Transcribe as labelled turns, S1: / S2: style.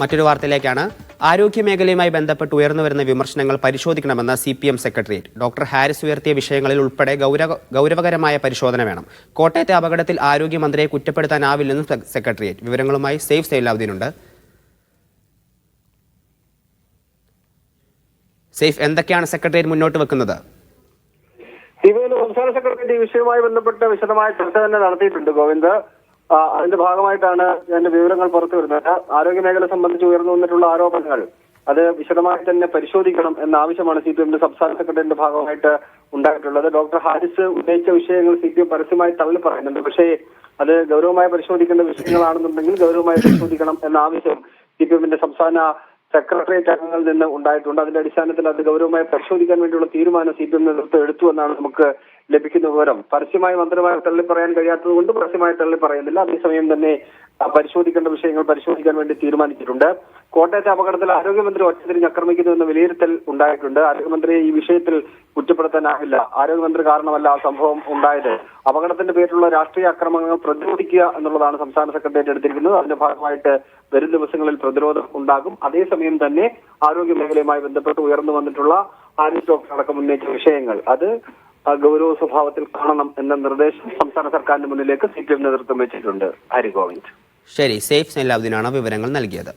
S1: മറ്റൊരു വാർത്തയിലേക്കാണ്. ആരോഗ്യ മേഖലയുമായി ബന്ധപ്പെട്ട് ഉയർന്നു വരുന്ന വിമർശനങ്ങൾ പരിശോധിക്കണമെന്ന് C P M secretariat. Doctor Haris ഉയർത്തിയ വിഷയങ്ങളിൽ ഉൾപ്പെടെ ഗൗരവ ഗൗരവകരമായ പരിശോധന വേണം. കോട്ടയത്തെ അപകടത്തിൽ ആരോഗ്യമന്ത്രിയെ കുറ്റപ്പെടുത്താനാവില്ലെന്നും സെക്രട്ടേറിയറ്റ്. വിവരങ്ങളുമായി സേഫ് സൈലാവുദ്ദീനുണ്ട് സേഫ് എന്തൊക്കെയാണ് സെക്രട്ടേറിയറ്റ് മുന്നോട്ട് വെക്കുന്നത്?
S2: സംസ്ഥാന സെക്രട്ടേറിയറ്റ് ഈ വിഷയവുമായി ബന്ധപ്പെട്ട് വിശദമായ ചർച്ച തന്നെ നടത്തിയിട്ടുണ്ട് ഗോവിന്ദ്. അതിന്റെ ഭാഗമായിട്ടാണ് ഇതിന്റെ വിവരങ്ങൾ പുറത്തു വരുന്നത്. ആരോഗ്യ മേഖല സംബന്ധിച്ച് ഉയർന്നു വന്നിട്ടുള്ള ആരോപണങ്ങൾ അത് വിശദമായി തന്നെ പരിശോധിക്കണം എന്ന ആവശ്യമാണ് സി പി എമ്മിന്റെ സംസ്ഥാന സെക്രട്ടറിന്റെ ഭാഗമായിട്ട് ഉണ്ടായിട്ടുള്ളത്. ഡോക്ടർ ഹാരിസ് ഉന്നയിച്ച വിഷയങ്ങൾ സി പി എം പരസ്യമായി തള്ളി പറയുന്നുണ്ട്. പക്ഷേ അത് ഗൗരവമായി പരിശോധിക്കേണ്ട വിഷയങ്ങളാണെന്നുണ്ടെങ്കിൽ ഗൗരവമായി പരിശോധിക്കണം എന്ന ആവശ്യം സി പി എമ്മിന്റെ സംസ്ഥാന സെക്രട്ടേറിയറ്റ് അംഗങ്ങളിൽ നിന്ന് ഉണ്ടായിട്ടുണ്ട്. അതിന്റെ അടിസ്ഥാനത്തിൽ അത് ഗൗരവമായി പരിശോധിക്കാൻ വേണ്ടിയുള്ള തീരുമാനം സി പി എം നേതൃത്വം എടുത്തു എന്നാണ് നമുക്ക് ലഭിക്കുന്ന വിവരം. പരസ്യമായി മന്ത്രിമാരെ തള്ളി പറയാൻ കഴിയാത്തത് കൊണ്ട് പരസ്യമായി തള്ളി പറയുന്നില്ല അതേസമയം തന്നെ പരിശോധിക്കേണ്ട വിഷയങ്ങൾ പരിശോധിക്കാൻ വേണ്ടി തീരുമാനിച്ചിട്ടുണ്ട്. കോട്ടയത്തെ അപകടത്തിൽ ആരോഗ്യമന്ത്രി ഒറ്റതിരിഞ്ഞ് ആക്രമിക്കുന്നു എന്ന വിലയിരുത്തൽ ഉണ്ടായിട്ടുണ്ട്. ആരോഗ്യമന്ത്രിയെ ഈ വിഷയത്തിൽ കുറ്റപ്പെടുത്താനാവില്ല. ആരോഗ്യമന്ത്രി കാരണമല്ല ആ സംഭവം ഉണ്ടായത്. അപകടത്തിന്റെ പേരിലുള്ള രാഷ്ട്രീയ ആക്രമണങ്ങൾ പ്രതിരോധിക്കുക എന്നുള്ളതാണ് സംസ്ഥാന സെക്രട്ടേറിയറ്റ് എടുത്തിരിക്കുന്നത്. അതിന്റെ ഭാഗമായിട്ട് വരും ദിവസങ്ങളിൽ പ്രതിരോധം ഉണ്ടാകും. അതേസമയം തന്നെ ആരോഗ്യ മേഖലയുമായി ബന്ധപ്പെട്ട് ഉയർന്നു വന്നിട്ടുള്ള ആരോഗ്യ ഡോക്ടർ അടക്കം ഉന്നയിച്ച വിഷയങ്ങൾ. അത് ഗൗരവ സ്വഭാവത്തിൽ കാണണം എന്ന നിർദ്ദേശം സംസ്ഥാന സർക്കാരിന് മുന്നിലേക്ക് സി പി എം നേതൃത്വം വെച്ചിട്ടുണ്ട്. ഹരി ഗോവിന്ദ്
S1: ശരി സേഫ് സൈലാവുദ്ദീനാണ് വിവരങ്ങൾ നൽകിയത്.